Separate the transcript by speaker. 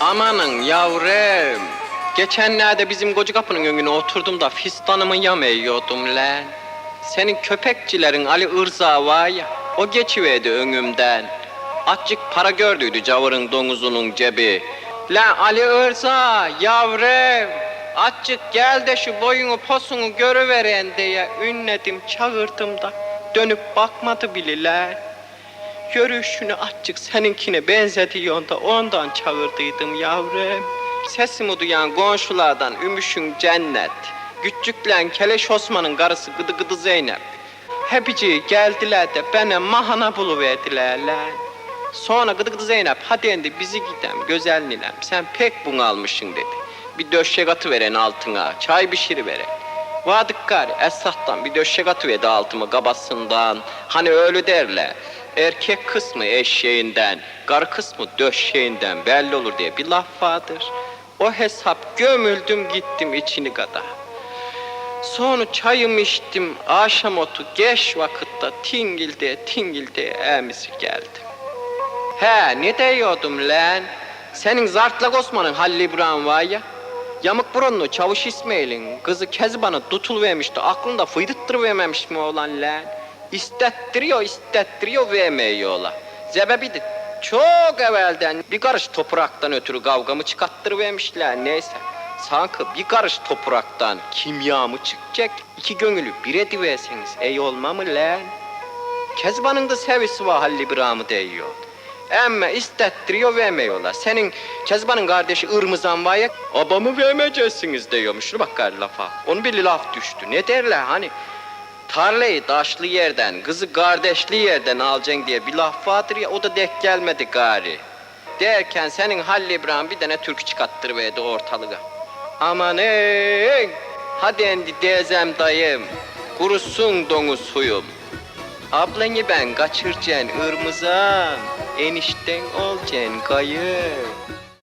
Speaker 1: Amanın yavrum. Geçenlerde bizim koca kapının önüne oturdum da fistanımı yameyiyordum lan. Senin köpekçilerin Ali Irza var ya, o geçiverdi önümden. Azıcık para gördüydü cavırın domuzunun cebi. Lan Ali Irza yavrum, azıcık gel de şu boyunu posunu görüveren diye ünledim çağırdım da dönüp bakmadı bile lan. Görüşünü açık seninkine benzetiyorsun da ondan çağırdıydım yavrum. Sesimi duyan komşulardan Ümüş'ün cennet. Küçüklen Keleş Osman'ın karısı Gıdı Gıdı Zeynep. Hepici geldiler de bana mahana buluverdiler lan. Sonra Gıdı Gıdı Zeynep hadi endi bizi gidem güzel ninem sen pek bunalmışsın dedi. Bir döşek atıveren altına çay pişiriveren. Vadık gari Esat'tan bir döşek atıverdi altıma kabasından. Hani öyle derler. Erkek kısmı eşeğinden, karı kısmı döşeğinden belli olur diye bir laf vardır. O hesap gömüldüm gittim içini kadar. Sonra çayımı içtim, akşam otu geç vakitte tingilde tingilde emisi geldi. He ne diyordum lan? Senin Zartlak Osman'ın Halil İbrahim var ya. Yamık burunlu Çavuş İsmail'in kızı Kezban'ı tutuluvermişti. Aklında fıydıttırıvermemiş mi olan lan? İstettiriyor, istettiriyor vermiyorlar. Sebebi de çok evvelden bir karış topraktan ötürü kavgamı çıkarttırıvermişler neyse. Sanki bir karış topraktan kimya mı çıkacak? İki gönülü bir ediverseniz ey olma mı lan? Kezban'ın da sevisi var Halil İbrahim'i diyor. Emme istettiriyor vermiyorlar. Senin Kezban'ın kardeşi Irmızan var ya, abamı vermeyeceksiniz diyormuş. Bak gari lafa. Onun bir laf düştü. Ne derler hani? Tarlayı taşlı yerden, kızı kardeşli yerden alacaksın diye bir laf vardır ya, o da dek gelmedi gari. Derken senin Halil İbrahim bir tane türkü çıkarttırıverdi ortalığa. Aman ey, hadi endi dezem dayım, kurusun donuz huyum. Ablanı ben kaçıracaksın ırmızan, enişten olacaksın kayı.